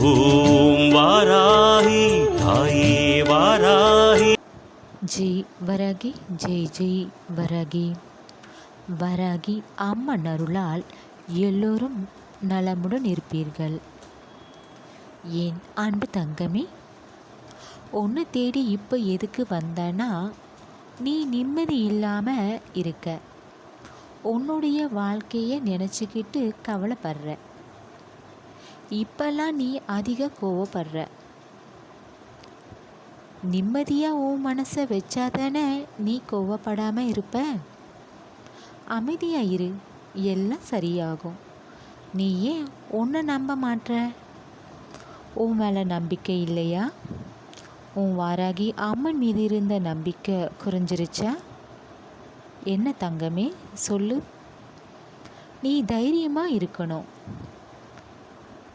ஓம் வாராகி தாயே வாராகி ஜெய் வரகி ஜெய் ஜெய் வரகி. வரகி அம்மன் அருளால் எல்லோரும் நலமுடன் இருப்பீர்கள். என் அன்பு தங்கமே ஒன்று தேடி இப்போ எதுக்கு வந்தனா நீ நிம்மதி இல்லாமல் இருக்க. உன்னுடைய வாழ்க்கையை நினச்சிக்கிட்டு கவலைப்படுற. இப்பெல்லாம் நீ அதிக கோவப்படுற. நிம்மதியாக உன் மனசை வச்சாதானே நீ கோவப்படாமல் இருப்ப? அமைதியாக இரு. எல்லாம் சரியாகும். நீ ஏன் ஒன்றை நம்ப மாட்ற? உன் மேலே நம்பிக்கை இல்லையா? உன் வாராகி அம்மன் மீது இருந்த நம்பிக்கை குறைஞ்சிருச்சா? என்ன தங்கமே சொல்லு. நீ தைரியமாக இருக்கணும்.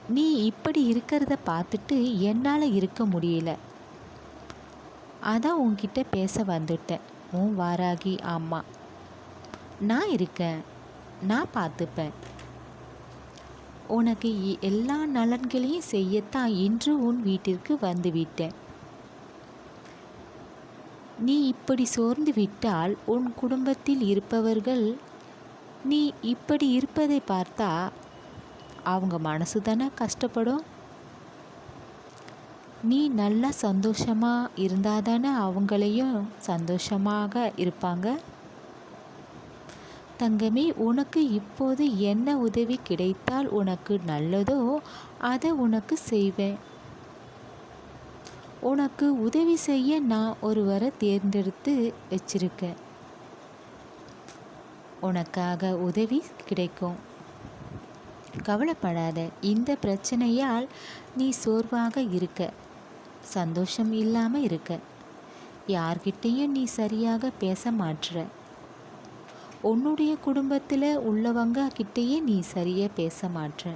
நீ இப்படி இருக்கிறத பார்த்துட்டு என்னால் இருக்க முடியல. அதான் உன்கிட்ட பேச வந்துட்டேன். உன் வாராகி அம்மா. நான் இருக்கேன். நான் பார்த்துப்பேன். உனக்கு எல்லா நலன்களையும் செய்யத்தான் இன்று உன் வீட்டிற்கு வந்துவிட்டேன் நீ இப்படி சோர்ந்து விட்டால் உன் குடும்பத்தில் இருப்பவர்கள் நீ இப்படி இருப்பதை பார்த்தா அவங்க மனசு தானே கஷ்டப்படும்? நீ நல்லா சந்தோஷமாக இருந்தால் தானே அவங்களையும் சந்தோஷமாக இருப்பாங்க? தங்கமே உனக்கு இப்போது என்ன உதவி கிடைத்தால் உனக்கு நல்லதோ அதை உனக்கு செய்வேன். உனக்கு உதவி செய்ய நான் ஒருவரை தேர்ந்தெடுத்து வச்சிருக்கேன். உனக்காக உதவி கிடைக்கும். கவலைப்படாத இந்த பிரச்சனையால் நீ சோர்வாக இருக்க. சந்தோஷம் இல்லாமல் இருக்க. யார்கிட்டேயும் நீ சரியாக பேச மாட்ற உன்னுடைய குடும்பத்தில் உள்ளவங்க கிட்டேயே நீ சரியாக பேச மாட்ற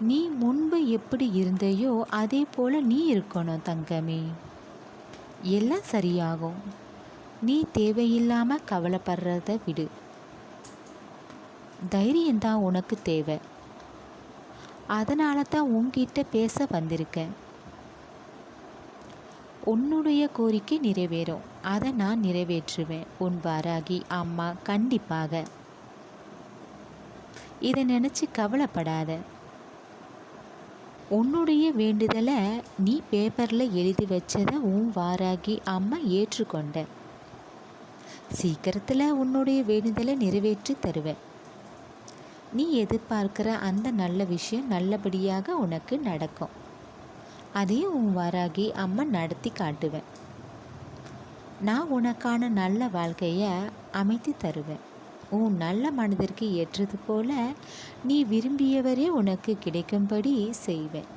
நீ முன்பு எப்படி இருந்தையோ அதே போல் நீ இருக்கணும் தங்கமே. எல்லாம் சரியாகும். நீ தேவையில்லாமல் கவலைப்படுறத விடு. தைரியம்தான் உனக்கு தேவை. அதனால தான் உன்கிட்ட பேச வந்திருக்கேன் உன்னுடைய கோரிக்கை நிறைவேறும். அதை நான் நிறைவேற்றுவேன். உன் வாராகி அம்மா கண்டிப்பாக. இதை நினச்சி கவலைப்படாத. உன்னுடைய வேண்டுதலை நீ பேப்பரில் எழுதி வச்சதை உன் வாராகி அம்மா ஏற்றுக்கொண்ட. சீக்கிரத்தில் உன்னுடைய வேண்டுதலை நிறைவேற்றி தருவேன் நீ எதிர்பார்க்கிற அந்த நல்ல விஷயம் நல்லபடியாக உனக்கு நடக்கும். அதையும் உன் வாராகி அம்மா நடத்தி காட்டுவேன். நான் உனக்கான நல்ல வாழ்க்கையை அமைத்து தருவேன். உன் நல்ல மனதிற்கு ஏற்றது போல நீ விரும்பியவரே உனக்கு கிடைக்கும்படி செய்வேன்.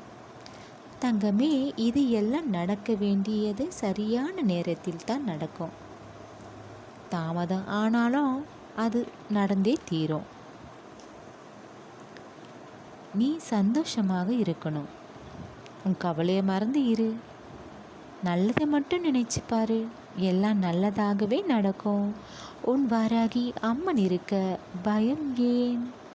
தங்கமே இது எல்லாம் நடக்க வேண்டியது சரியான நேரத்தில் தான் நடக்கும். தாமதம் ஆனாலும் அது நடந்தே தீரும். நீ சந்தோஷமாக இருக்கணும். உன் கவலையை மறந்து இரு. நல்லதை மட்டும் நினைச்சு பாரு. எல்லாம் நல்லதாகவே நடக்கும். உன் வாராகி அம்மன் இருக்க பயம் ஏன்?